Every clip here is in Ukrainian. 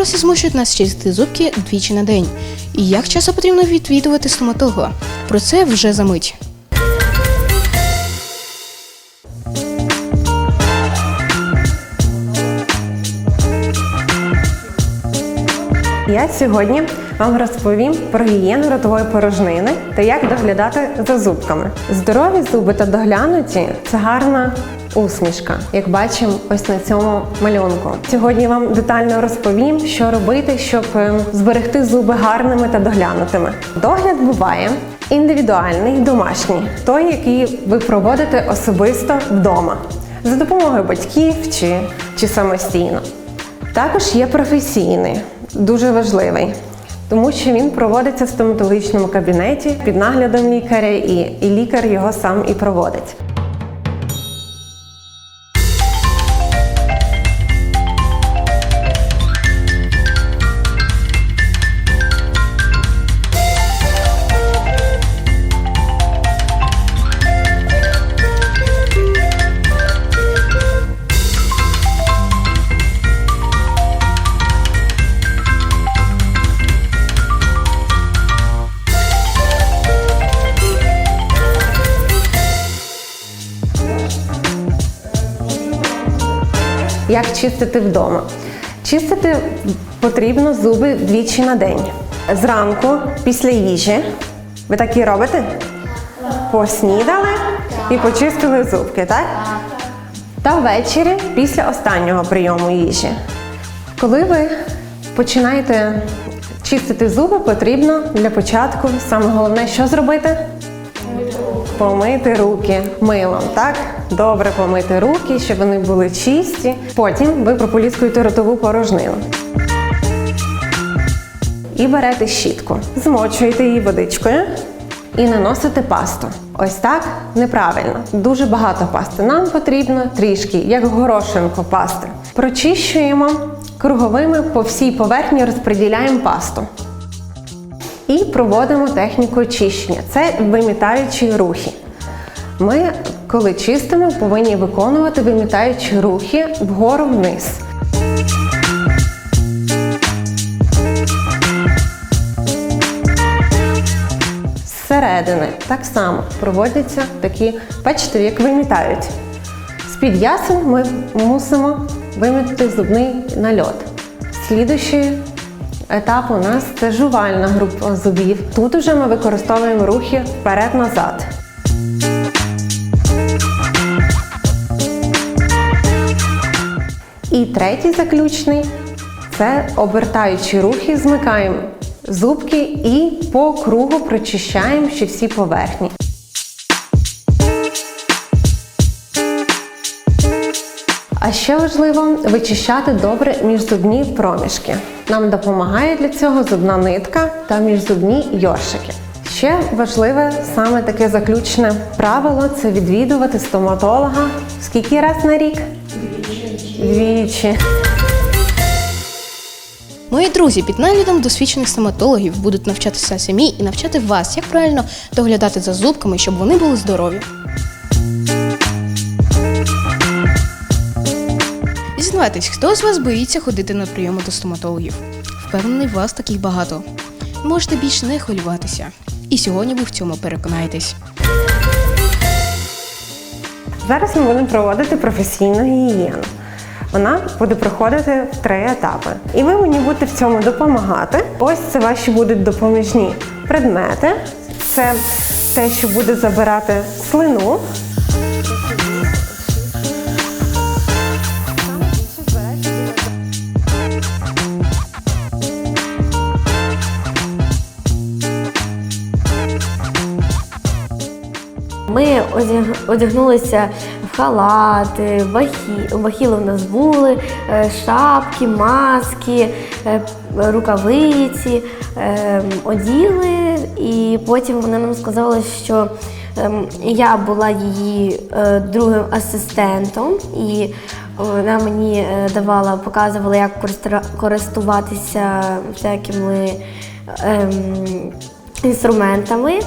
дорослі змушують нас чистити зубки двічі на день. І як часто потрібно відвідувати стоматолога? Про це вже за мить. Я сьогодні вам розповім про гігієну ротової порожнини та як доглядати за зубками. Здорові зуби та доглянуті це гарна усмішка, як бачимо ось на цьому малюнку. Сьогодні вам детально розповім, що робити, щоб е, зберегти зуби гарними та доглянутими. Догляд буває індивідуальний, домашній, той, який ви проводите особисто вдома за допомогою батьків чи, чи самостійно. Також є професійний, дуже важливий, тому що він проводиться в стоматологічному кабінеті під наглядом лікаря, і, і лікар його сам і проводить. Як чистити вдома? Чистити потрібно зуби двічі на день. Зранку, після їжі. Ви так і робите? Поснідали і почистили зубки, так? Та ввечері після останнього прийому їжі. Коли ви починаєте чистити зуби, потрібно для початку саме головне, що зробити? Помити руки милом, так? Добре помити руки, щоб вони були чисті. Потім ви прополіскуєте ротову порожнину. І берете щітку, змочуєте її водичкою і наносите пасту. Ось так неправильно. Дуже багато пасти. Нам потрібно трішки, як горошинку пасти. Прочищуємо круговими по всій поверхні, розподіляємо пасту. І проводимо техніку очищення. Це вимітаючі рухи. Ми, коли чистимо, повинні виконувати вимітаючі рухи вгору вниз. Зсередини так само проводяться такі, бачите, як вимітають. З-під ясен ми мусимо вимітити зубний нальот. Слідуючий етап у нас це жувальна група зубів. Тут уже ми використовуємо рухи вперед-назад. І третій заключний це обертаючі рухи, змикаємо зубки і по кругу прочищаємо ще всі поверхні. А ще важливо вичищати добре міжзубні проміжки. Нам допомагає для цього зубна нитка та міжзубні йоршики. Ще важливе саме таке заключне правило це відвідувати стоматолога скільки раз на рік? Двічі. Мої друзі під наглядом досвідчених стоматологів будуть навчатися самі і навчати вас, як правильно доглядати за зубками, щоб вони були здорові. Зізнавайтесь, хто з вас боїться ходити на прийоми до стоматологів? Впевнений, вас таких багато. Можете більше не хвилюватися. І сьогодні ви в цьому переконаєтесь. Зараз ми будемо проводити професійну гігієну. Вона буде проходити в три етапи. І ви мені будете в цьому допомагати. Ось це ваші будуть допоміжні предмети. Це те, що буде забирати слину. Ми одяг- одягнулися халати, бахі, бахіли в нас були, е, шапки, маски, е, рукавиці, е, оділи, і потім вони нам сказали, що ем, я була її другим асистентом, і вона мені давала, показувала, як користуватися всякими ем, інструментами.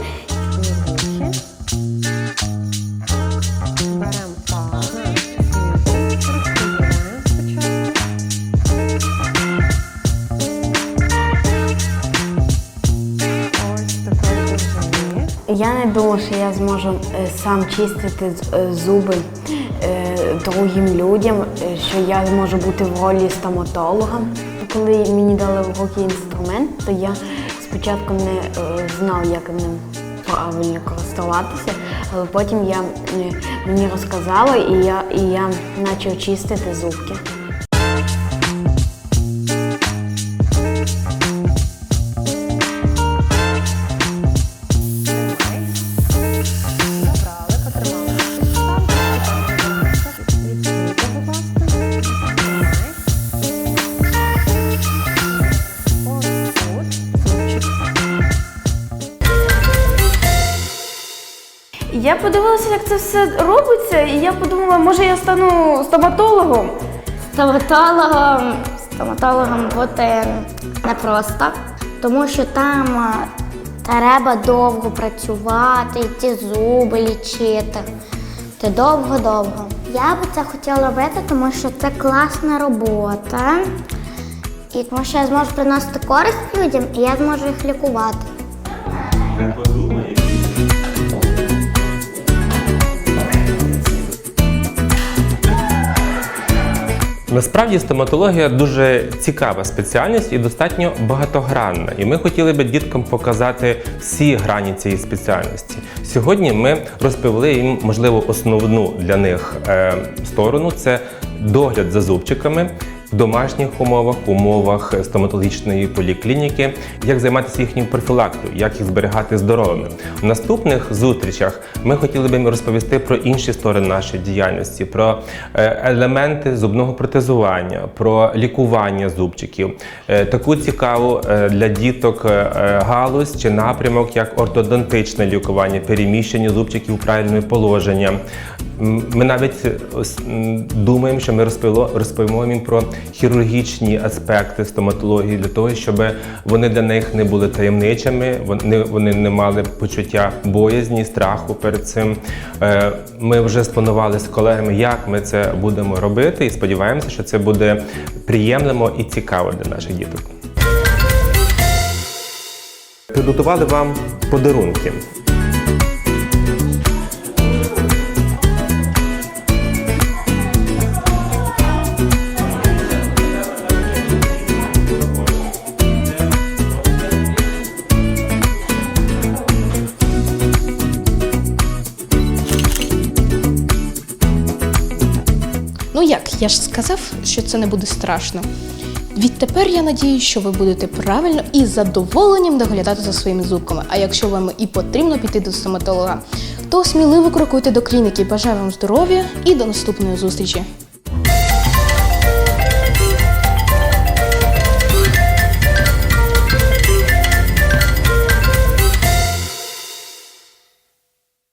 Я що я зможу е, сам чистити е, зуби е, другим людям, що я зможу бути в ролі стоматолога. Коли мені дали в руки інструмент, то я спочатку не знав, як ним правильно користуватися, але потім я, мені розказали і я, і я почав чистити зубки. Подивилася, як це все робиться, і я подумала, може я стану стоматологом. Стоматологом, стоматологом бути непросто, тому що там треба довго працювати, ті зуби лічити. Ти довго-довго. Я би це хотіла робити, тому що це класна робота. І тому що я зможу приносити користь людям, і я зможу їх лікувати. Насправді стоматологія дуже цікава спеціальність і достатньо багатогранна. І ми хотіли би діткам показати всі грані цієї спеціальності. Сьогодні ми розповіли їм, можливо, основну для них е, сторону це догляд за зубчиками. Домашніх умовах, умовах стоматологічної поліклініки, як займатися їхньою профілактикою, як їх зберігати здоровими. В наступних зустрічах ми хотіли би розповісти про інші сторони нашої діяльності, про е, елементи зубного протезування, про лікування зубчиків, Е, таку цікаву е, для діток галузь чи напрямок, як ортодонтичне лікування, переміщення зубчиків в правильне положення. Ми навіть думаємо, що ми розповіло, розповімо їм про хірургічні аспекти стоматології для того, щоб вони для них не були таємничими, вони, вони не мали почуття боязні, страху перед цим. Е, Ми вже спланували з колегами, як ми це будемо робити, і сподіваємося, що це буде приємлемо і цікаво для наших діток. Підготували вам подарунки. Я ж сказав, що це не буде страшно. Відтепер я надію, що ви будете правильно і задоволенням доглядати за своїми зубками. А якщо вам і потрібно піти до стоматолога, то сміливо крокуйте до клініки. Бажаю вам здоров'я і до наступної зустрічі!